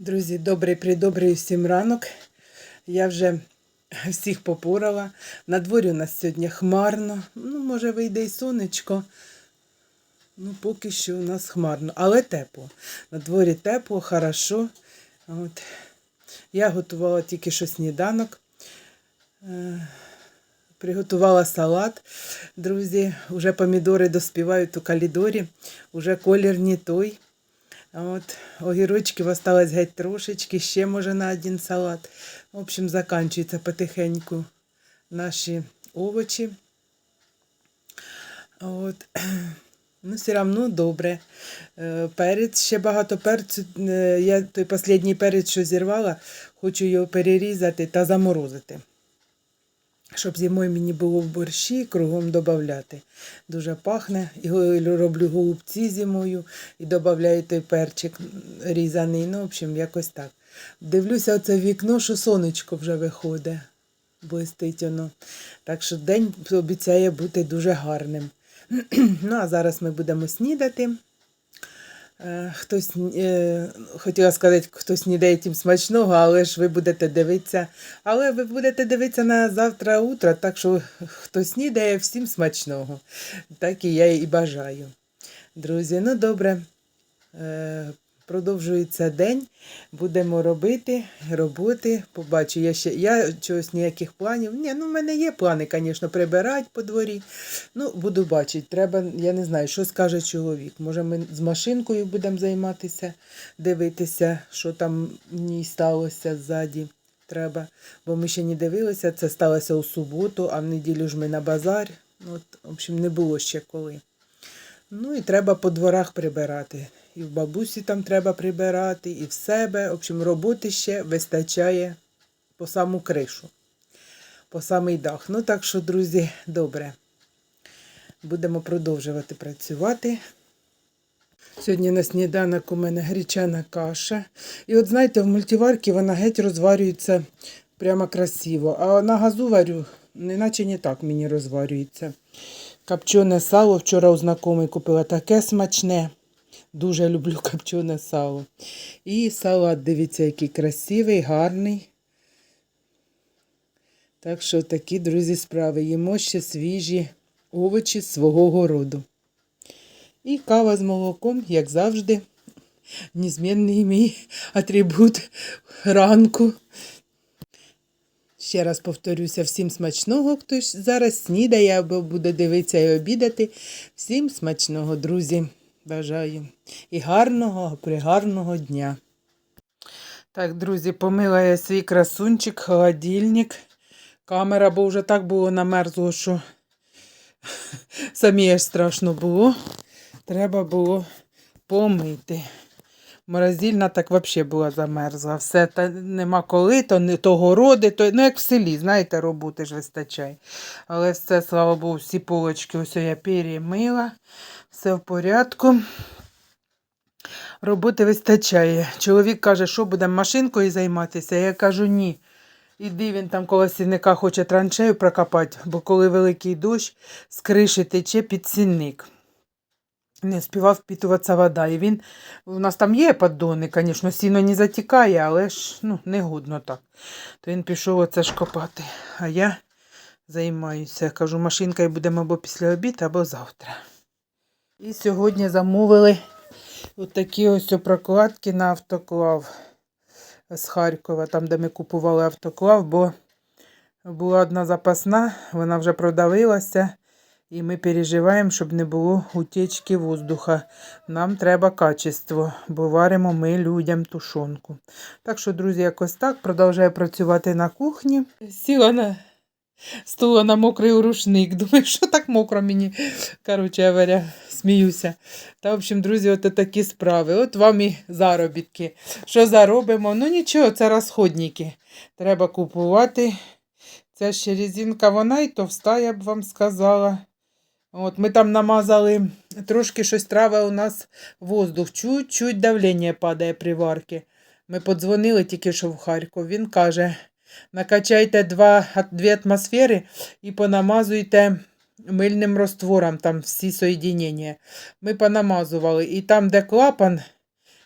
Друзі, добрий придобрий всім ранок. Я вже всіх попорала. На дворі у нас сьогодні хмарно. Ну, може, вийде і сонечко. Ну, поки що у нас хмарно, але тепло. На дворі тепло, хорошо. От. Я готувала тільки що сніданок. Е, Приготувала салат. Друзі, вже помідори доспівають у калідорі, уже колір не той. От, огірочків осталось геть трошечки, ще може на один салат. В общем, заканчується потихеньку наші овочі. От. Ну, все одно добре. Е, Перець, ще багато перцю. Е, Я той останній перець, що зірвала, хочу його перерізати та заморозити. Щоб зимою мені було в борщі кругом додати. Дуже пахне. Його роблю голубці зимою і додаю той перчик різаний. Ну, в общем, якось так. Дивлюся оце вікно, що сонечко вже виходить. Блистить воно. Так що день обіцяє бути дуже гарним. ну, а зараз ми будемо снідати. Е, Хтось е, хотіла сказати, хтось не дає тим смачного, але ж ви будете дивитися. Але ви будете дивитися на завтра утро, так що хто снідає, всім смачного. Так і я і бажаю. Друзі, ну добре. Продовжується день, будемо робити роботи. Побачу, я ще я чогось ніяких планів. Ні, ну в мене є плани, звісно, прибирати по дворі. Ну, буду бачити. Треба, я не знаю, що скаже чоловік. Може, ми з машинкою будемо займатися, дивитися, що там в сталося ззаді. Треба. Бо ми ще не дивилися, це сталося у суботу, а в неділю ж ми на базар. От, в общем, не було ще коли. Ну і треба по дворах прибирати. І в бабусі там треба прибирати, і в себе. В общем, роботи ще вистачає по саму кришу, по самий дах. Ну так що, друзі, добре. Будемо продовжувати працювати. Сьогодні на сніданок у мене гречана каша. І от знаєте, в мультиварці вона геть розварюється прямо красиво. А на газу варю, неначе не так мені розварюється. Копчене сало вчора у знайомий купила таке смачне. Дуже люблю копчене сало. І салат, дивіться, який красивий, гарний. Так що такі, друзі, справи. Їмо ще свіжі овочі з свого городу. І кава з молоком, як завжди, незмінний мій атрибут ранку. Ще раз повторюся, всім смачного, хто зараз снідає або буде дивитися і обідати. Всім смачного, друзі, бажаю. І гарного, пригарного дня. Так, друзі, помила я свій красунчик, холодильник. Камера, бо вже так було намерзло, що самі аж страшно було. Треба було помити. Морозильна так взагалі була замерзла. Все та нема коли, то не то городи, то ну як в селі, знаєте, роботи ж вистачає. Але все, слава Богу, всі полочки ось я перемила, все в порядку. Роботи вистачає. Чоловік каже, що будемо машинкою займатися. Я кажу, ні. Іди він там коло сінника хоче траншею прокопати, бо коли великий дощ, з криші тече під сінник. Не співав впітуватися вода. І він, у нас там є поддони, звісно, сіно не затікає, але ж ну, не гудно так. То він пішов оце ж копати. А я займаюся. Кажу, машинкою будемо або після обіду, або завтра. І сьогодні замовили отакі ось прокладки на автоклав з Харкова, там, де ми купували автоклав, бо була одна запасна, вона вже продавилася. І ми переживаємо, щоб не було утечки воздуха. Нам треба качество, бо варимо ми людям тушонку. Так що, друзі, якось так. Продовжую працювати на кухні. Сіла на стула на мокрий рушник. Думаю, що так мокро мені. Коротше, говоря, сміюся. Та, в общем, друзі, от такі справи. От вам і заробітки. Що заробимо? Ну нічого, це розходники. Треба купувати. Ця ще резинка, вона і товста, я б вам сказала. От Ми там намазали трошки щось траве у нас воздух. Чуть-чуть давлення падає при варці. Ми подзвонили тільки що в Харків. Він каже: накачайте два, дві атмосфери і понамазуйте мильним роствором там всі соєдинення. Ми понамазували. І там, де клапан,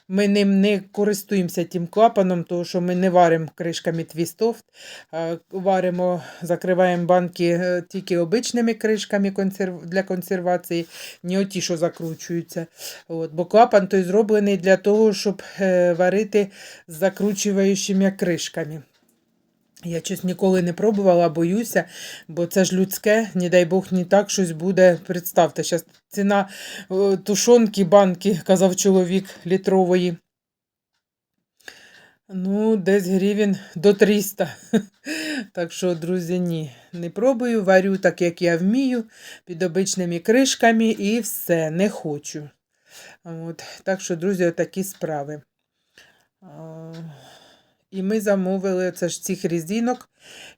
Ми ним не користуємося тим клапаном, тому що ми не варимо кришками твістофт, варимо, закриваємо банки е, тільки обичними кришками для консервації, не оті, що закручуються. От, бо клапан той зроблений для того, щоб е, варити з закручуючими кришками. Я щось ніколи не пробувала, боюся, бо це ж людське, не дай Бог, не так щось буде. Представте, зараз ціна е, тушонки, банки, казав чоловік літрової. Ну, десь гривень до 300. Так що, друзі, ні, не пробую, варю так, як я вмію, під обичними кришками і все, не хочу. От. Так що, друзі, отакі справи. І ми замовили це ж цих різинок.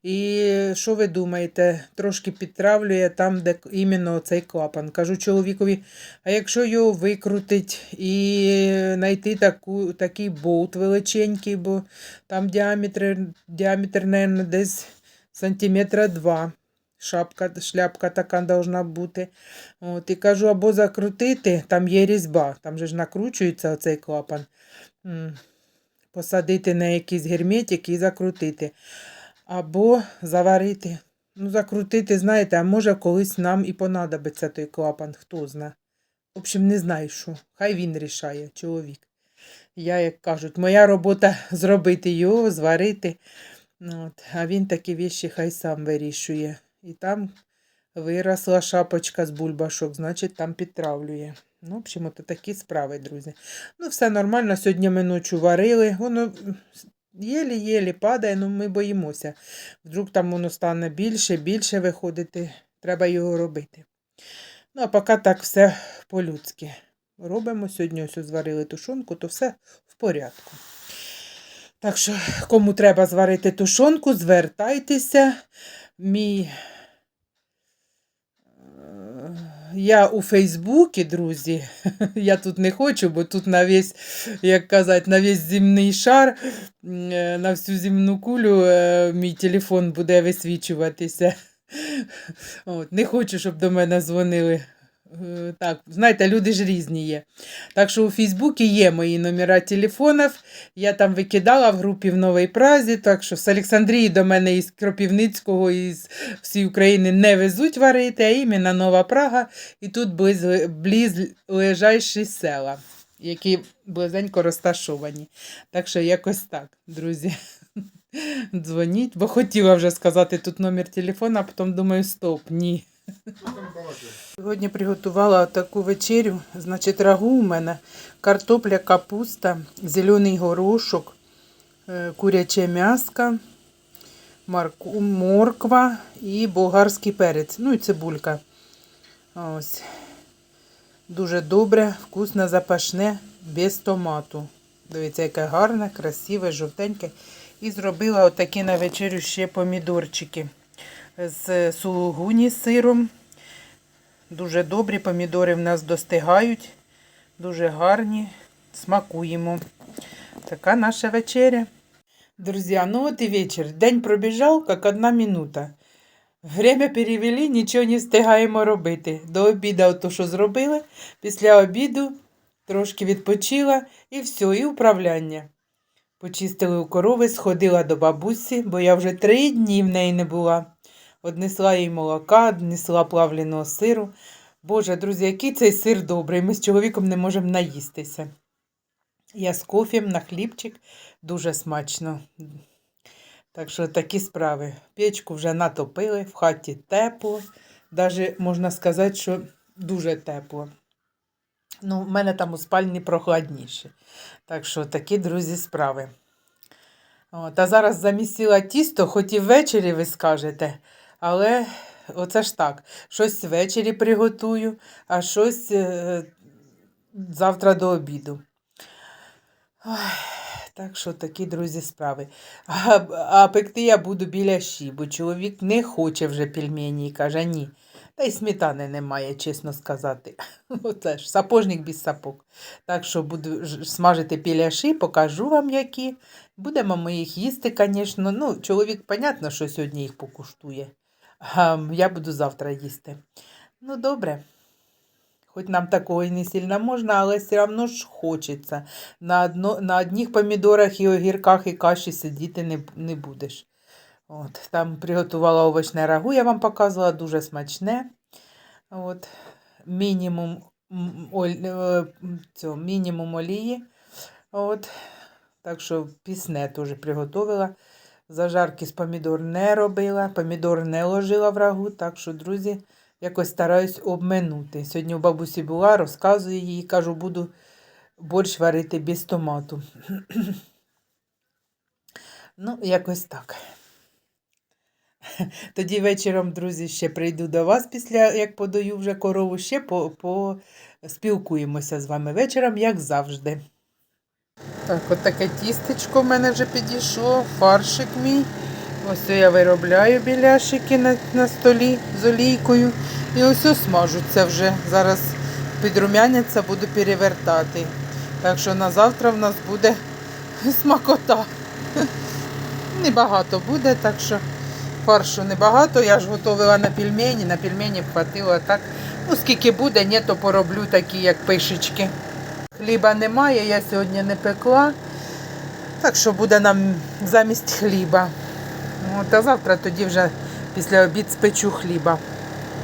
І що ви думаєте, трошки підтравлює там, де іменно цей клапан. Кажу чоловікові, а якщо його викрутить і знайти таку, такий болт величенький, бо там діаметр, діаметр, мабуть, десь сантиметра два. Шапка, шляпка така должна бути. От, і кажу, або закрутити, там є різьба, там же ж накручується оцей клапан. Посадити на якийсь герметик і закрутити. Або заварити. Ну, закрутити, знаєте, а може колись нам і понадобиться той клапан, хто зна. В общем, не знаю що. Хай він рішає, чоловік. Я, як кажуть, моя робота зробити його, зварити. От. А він такі віші хай сам вирішує. І там виросла шапочка з бульбашок, значить там підтравлює. Ну, в общем, от такі справи, друзі. Ну, все нормально. Сьогодні ми ночі варили. Воно єлі-єлі падає, ну ми боїмося. Вдруг там воно стане більше, більше виходити. Треба його робити. Ну, а поки так все по-людськи. Робимо сьогодні ось зварили тушонку, то все в порядку. Так що, кому треба зварити тушонку, звертайтеся. Мій е, я у Фейсбуці, друзі. Я тут не хочу, бо тут на весь, як казати, на весь земний шар, е, на всю земну кулю е, мій телефон буде висвічуватися. От, не хочу, щоб до мене дзвонили. Е, Так, знаєте, люди ж різні є. Так що у Фейсбуці є мої номера телефонів. Я там викидала в групі в Новій Празі. Так що з Олександрії до мене із Кропівницького, із всієї України не везуть варити, а іменно Нова Прага. І тут близ, близ лежайші села, які близенько розташовані. Так що якось так, друзі. Дзвоніть, бо хотіла вже сказати тут номер телефона, а потім думаю, стоп, ні. Сьогодні приготувала таку вечерю. Значить, рагу у мене картопля, капуста, зелений горошок, е, куряче м'яско, морква і болгарський перець. Ну і цибулька. Ось. Дуже добре, вкусне, запашне, без томату. Дивіться, яке гарне, красиве, жовтеньке. І зробила отакі на вечерю ще помідорчики з сулугуні з сиром. Дуже добрі помідори в нас достигають, дуже гарні. Смакуємо. Така наша вечеря. Друзі, ну от і вечір. День пробіжав, як одна минута. Время перевели, нічого не встигаємо робити. До обіду то, що зробили. Після обіду трошки відпочила і все, і управляння. Почистили у корови, сходила до бабусі, бо я вже три дні в неї не була. Однесла їй молока, однесла плавленого сиру. Боже, друзі, який цей сир добрий. Ми з чоловіком не можемо наїстися. Я з кофем на хлібчик дуже смачно. Так що такі справи. Печку вже натопили, в хаті тепло. Даже можна сказати, що дуже тепло. Ну, в мене там у спальні прохладніше. Так що такі, друзі, справи. От, а зараз замісила тісто, хоч і ввечері ви скажете, але оце ж так. Щось ввечері приготую, а щось е, завтра до обіду. Так що такі, друзі, справи. А, а пекти я буду біля щі, бо чоловік не хоче вже пельмені і каже ні. Та й сметани немає, чесно сказати. Оце ж сапожник без сапог. Так що буду смажити біляші, покажу вам які. Будемо ми їх їсти, звісно. Ну, чоловік, понятно, що сьогодні їх покуштує. А я буду завтра їсти. Ну, добре. Хоч нам такого і не сильно можна, але все одно ж хочеться. На, одно, на одних помідорах і огірках і каші сидіти не, не будеш. От, там приготувала овочне рагу, я вам показувала, дуже смачне. От, мінімум, оль, е, цього, мінімум олії. От, так що пісне теж приготувала. Зажарки з помідор не робила, помідор не ложила в рагу, так що, друзі, якось стараюсь обминути. Сьогодні у бабусі була, розказую їй, кажу, буду борщ варити без томату. ну, якось так. Тоді вечором, друзі, ще прийду до вас після як подаю вже корову, ще по, по з вами вечором, як завжди. Так, от таке тістечко в мене вже підійшло, фаршик мій. Ось я виробляю біляшики на, на столі з олійкою. І ось смажуться вже. Зараз підрумяняться, буду перевертати. Так що на завтра в нас буде смакота. Небагато буде, так що фаршу небагато. Я ж готувала на пельмені, на пельмені б так. Ну, скільки буде, ні, то пороблю такі, як пишечки. Хліба немає, я сьогодні не пекла. Так що буде нам замість хліба. От, а завтра тоді вже після обід спечу хліба.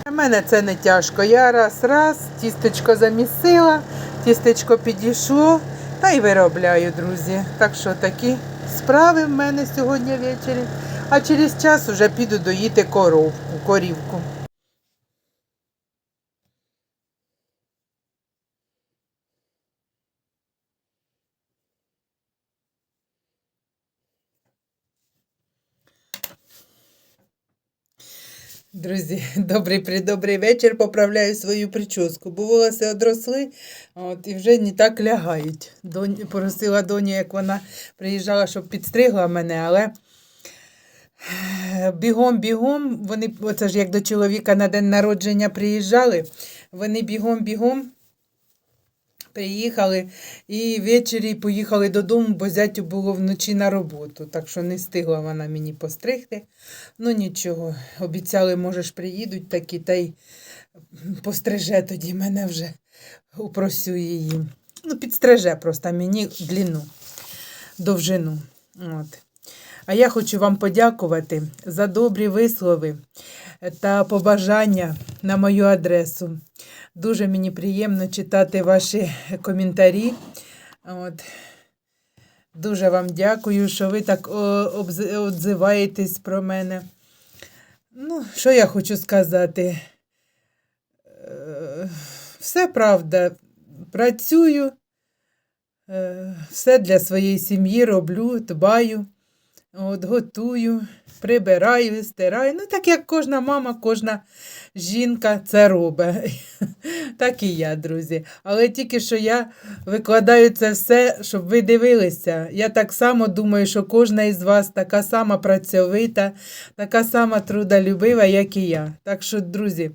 Для мене це не тяжко. Я раз-раз, тістечко замісила, тістечко підійшло та й виробляю, друзі. Так що такі справи в мене сьогодні ввечері. А через час вже піду доїти коровку, корівку. Друзі, добрий придобрий вечір. Поправляю свою прическу, бо волоси одросли от, і вже не так лягають. Донь, просила доню, як вона приїжджала, щоб підстригла мене, але бігом-бігом, вони, оце ж як до чоловіка на день народження приїжджали, вони бігом-бігом приїхали і ввечері поїхали додому, бо зятю було вночі на роботу. Так що не встигла вона мені постригти. Ну нічого, обіцяли, може ж приїдуть такі, та й постриже тоді мене вже упросю її. Ну, підстриже просто мені длину, довжину. От. А я хочу вам подякувати за добрі вислови та побажання на мою адресу. Дуже мені приємно читати ваші коментарі. От. Дуже вам дякую, що ви так відзиваєтесь про мене. Ну, що я хочу сказати? Е, Все правда. Працюю, е, все для своєї сім'ї роблю, дбаю, от, готую, прибираю, стираю. Ну, так як кожна мама, кожна жінка це робить. Так і я, друзі. Але тільки що я викладаю це все, щоб ви дивилися. Я так само думаю, що кожна із вас така сама працьовита, така сама трудолюбива, як і я. Так що, друзі,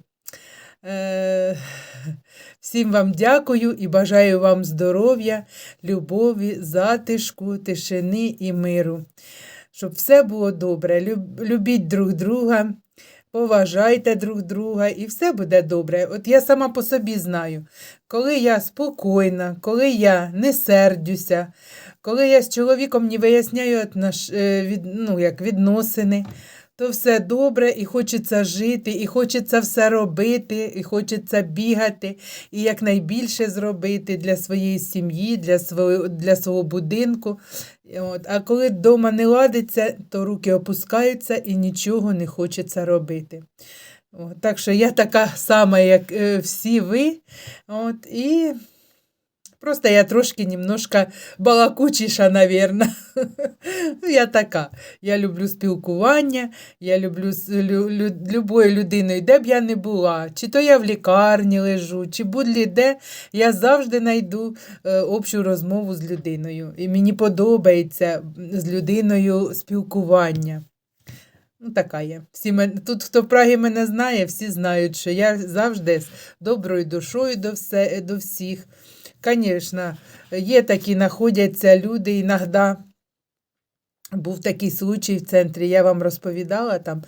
е- всім вам дякую і бажаю вам здоров'я, любові, затишку, тишини і миру. Щоб все було добре. Любіть друг друга поважайте друг друга, і все буде добре. От я сама по собі знаю, коли я спокійна, коли я не сердюся, коли я з чоловіком не виясняю е, ну, як відносини, то все добре, і хочеться жити, і хочеться все робити, і хочеться бігати, і якнайбільше зробити для своєї сім'ї, для свого, для свого будинку. От. А коли вдома не ладиться, то руки опускаються і нічого не хочеться робити. От. Так що я така сама, як е, всі ви. От. І просто я трошки немножко балакучіша, навірно. Ну, я така. Я люблю спілкування, я люблю з лю, лю, любою людиною, де б я не була, чи то я в лікарні лежу, чи будь-де, я завжди знайду е, общу розмову з людиною. І мені подобається з людиною спілкування. Ну, така я. Всі мен... Тут, хто в Прагі мене знає, всі знають, що я завжди з доброю душою до, все... до всіх. Звісно, є такі знаходяться люди іноді Був такий случай в центрі, я вам розповідала там.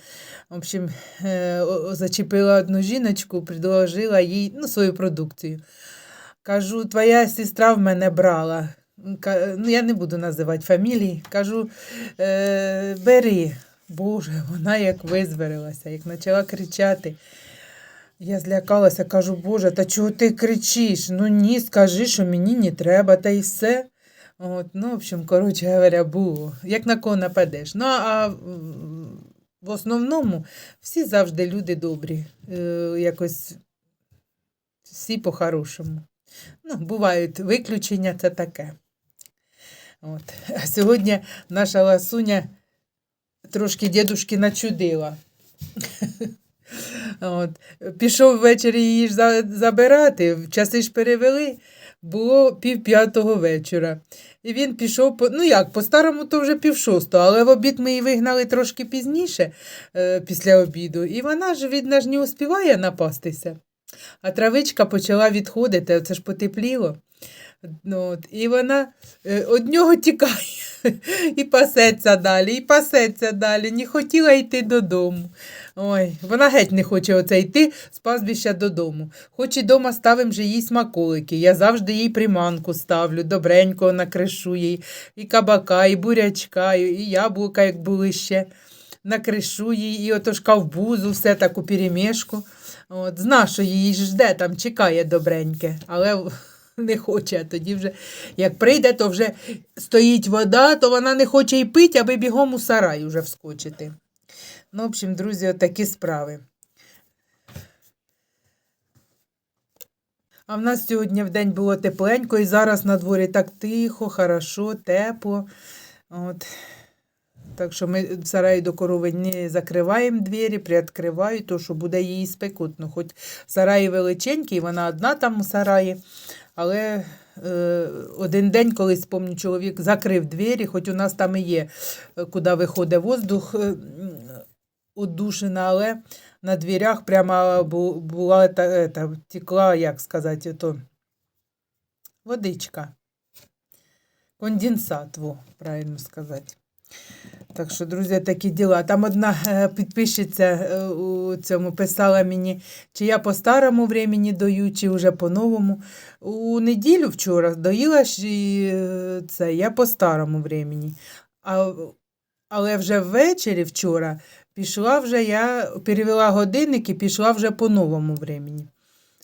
В общем, е, зачепила одну жіночку, предложила їй ну, свою продукцію. Кажу, твоя сестра в мене брала. Ну, я не буду називати фамілії. Кажу, е, бери. Боже, вона як визверилася, як почала кричати. Я злякалася, кажу, Боже, та чого ти кричиш? Ну ні, скажи, що мені не треба, та й все. От, ну, в общем, коротше говоря, було. Як на кого нападеш. Ну, а в основному всі завжди люди добрі. Е, якось всі по-хорошому. Ну, бувають виключення, це таке. От. А сьогодні наша ласуня трошки дідушки начудила. От. Пішов ввечері її забирати, часи ж перевели, було пів п'ятого вечора. І він пішов, ну як, по-старому то вже пів шостого, але в обід ми її вигнали трошки пізніше, е, після обіду, і вона ж, видно ж, не успіває напастися. А травичка почала відходити, це ж потепліло. Ну, от, і вона е, од нього тікає і пасеться далі, і пасеться далі. Не хотіла йти додому. Ой, вона геть не хоче оце йти з пастбища додому. Хоч і дома ставим же їй смаколики. Я завжди їй приманку ставлю, добренько накришу їй, і кабака, і бурячка, і яблука, як були ще. Накришу їй, і ото ж ковбузу, все таку перемішку. От, зна, що її жде, там чекає добреньке, але не хоче. А тоді вже, як прийде, то вже стоїть вода, то вона не хоче й пити, аби бігом у сарай уже вскочити. Ну, в общем, друзі, такі справи. А в нас сьогодні в день було тепленько, і зараз на дворі так тихо, хорошо, тепло. От. Так що ми в сараї до корови не закриваємо двері, приоткриваю, то що буде їй спекутно. Хоч сарай величенький, вона одна там у сараї, але один день, колись пам'ятаю, чоловік закрив двері, хоч у нас там і є, е, куди виходить воздух е, удушена, але на дверях прямо бу- була та, ета, текла, як сказати, то водичка. Конденсат, во, правильно сказати. Так що, друзі, такі діла. Там одна е, підписчиця е, у цьому писала мені, чи я по старому времени даю, чи вже по новому. У неділю вчора доїла і, е, це, я по старому времени. А, але вже ввечері вчора пішла вже, я перевела годинник і пішла вже по новому времени.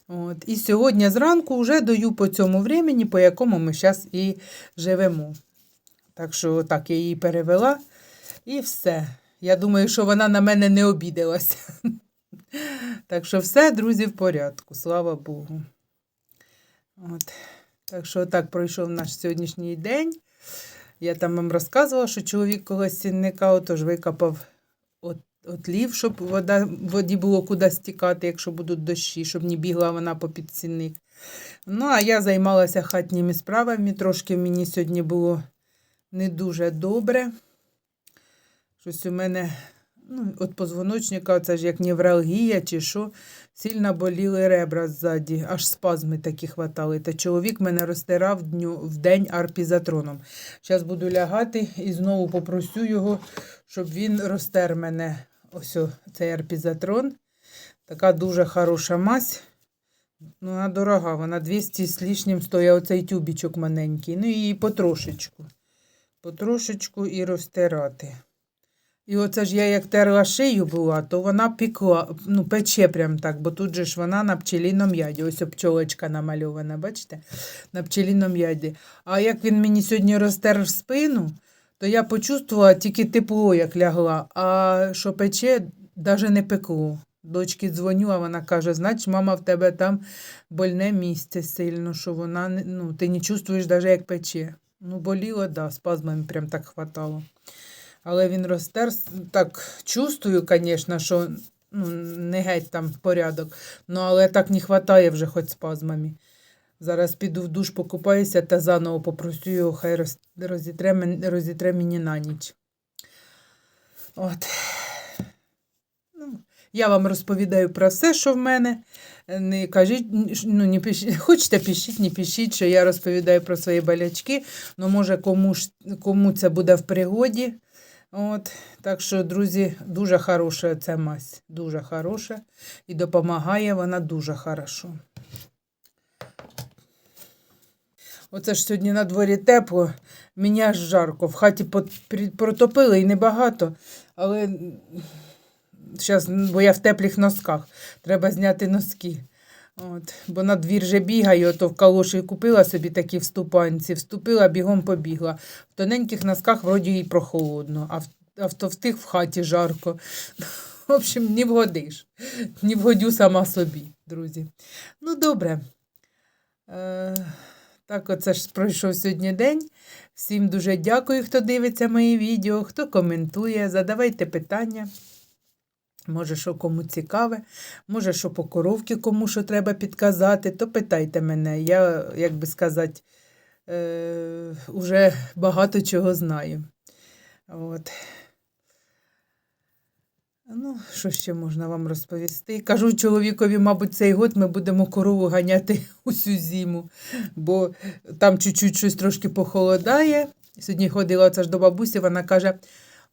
От. І сьогодні зранку вже даю по цьому времени, по якому ми зараз і живемо. Так що так я її перевела і все. Я думаю, що вона на мене не обідалася. Так що все, друзі, в порядку, слава Богу. От. Так що так пройшов наш сьогоднішній день. Я там вам розказувала, що чоловік колись сінника отож викопав от, отлів, щоб вода, воді було куди стікати, якщо будуть дощі, щоб не бігла вона по підсінник. Ну, а я займалася хатніми справами. Трошки мені сьогодні було не дуже добре. Щось у мене ну, от позвоночника, це ж як невралгія чи що, сильно боліли ребра ззаді, аж спазми такі хватали. Та чоловік мене розтирав дню, в день арпізатроном. Зараз буду лягати і знову попросю його, щоб він розтер мене. Ось цей арпізатрон. Така дуже хороша мазь. Ну, вона дорога, вона 200 з лишнім стоїть оцей тюбічок маленький. Ну і потрошечку. Потрошечку і розтирати. І оце ж я як терла шию була, то вона пекла, ну, пече прям так, бо тут же ж вона на пчеліном яді. Ось пчолочка намальована, бачите? На пчеліном яді. А як він мені сьогодні розтер спину, то я почувствувала тільки тепло, як лягла, а що пече, навіть не пекло. Дочки дзвоню, а вона каже, значить, мама, в тебе там больне місце сильно, що вона ну, ти не чувствуєш навіть як пече. Ну, боліло, да, спазмами прям так хватало. Але він розтер, так чувствую, звісно, що ну, не геть там порядок. Ну, але так не вистачає вже хоч спазмами. Зараз піду в душ, покупаюся та заново попросю його, хай розітре, розітре мені на ніч. От. Ну, я вам розповідаю про все, що в мене. Не кажіть, ну, не пишіть, хочете пишіть, не пишіть, що я розповідаю про свої болячки. Ну, може, кому, кому це буде в пригоді. От, так що, друзі, дуже хороша ця мазь. Дуже хороша. І допомагає вона дуже хорошо. Оце ж сьогодні на дворі тепло, мені аж жарко. В хаті протопили і небагато, але зараз, бо я в теплих носках, треба зняти носки. От, бо на двір же бігаю, то в калоші купила собі такі вступанці, вступила, бігом побігла. В тоненьких носках вроді і прохолодно, а в, а в товстих в хаті жарко. В общем, не вгодиш. Не вгодю сама собі, друзі. Ну, добре. Е, так, оце ж пройшов сьогодні день. Всім дуже дякую, хто дивиться мої відео, хто коментує, задавайте питання. Може, що кому цікаве, може, що по коровці кому що треба підказати, то питайте мене. Я, як би сказати, е, уже багато чого знаю. От. Ну, що ще можна вам розповісти? Кажу чоловікові, мабуть, цей год ми будемо корову ганяти усю зиму, бо там чуть-чуть щось трошки похолодає. Сьогодні ходила це ж до бабусі, вона каже: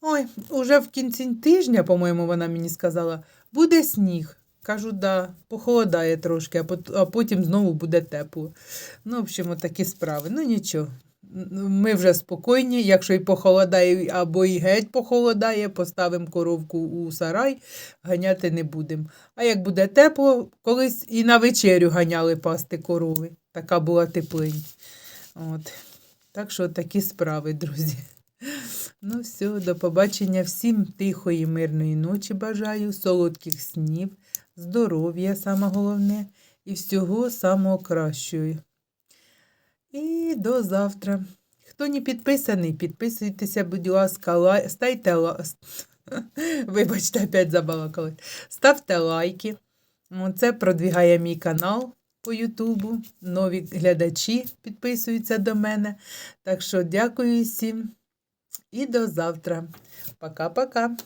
Ой, уже в кінці тижня, по-моєму, вона мені сказала, буде сніг. Кажу, да, похолодає трошки, а пот- а потім знову буде тепло. Ну, в общем, такі справи. Ну нічого. Ми вже спокійні, якщо і похолодає, або і геть похолодає, поставимо коровку у сарай, ганяти не будемо. А як буде тепло, колись і на вечерю ганяли пасти корови. Така була теплинь. От. Так що такі справи, друзі. Ну, все, до побачення. Всім тихої, мирної ночі бажаю, солодких снів, здоров'я, саме головне, і всього самого кращого. І до завтра. Хто не підписаний, підписуйтеся, будь ласка, лай... ставте ла... Вибачте, опять забалакали. Ставте лайки. Це продвігає мій канал по Ютубу. Нові глядачі підписуються до мене. Так що дякую всім і до завтра. Пока-пока.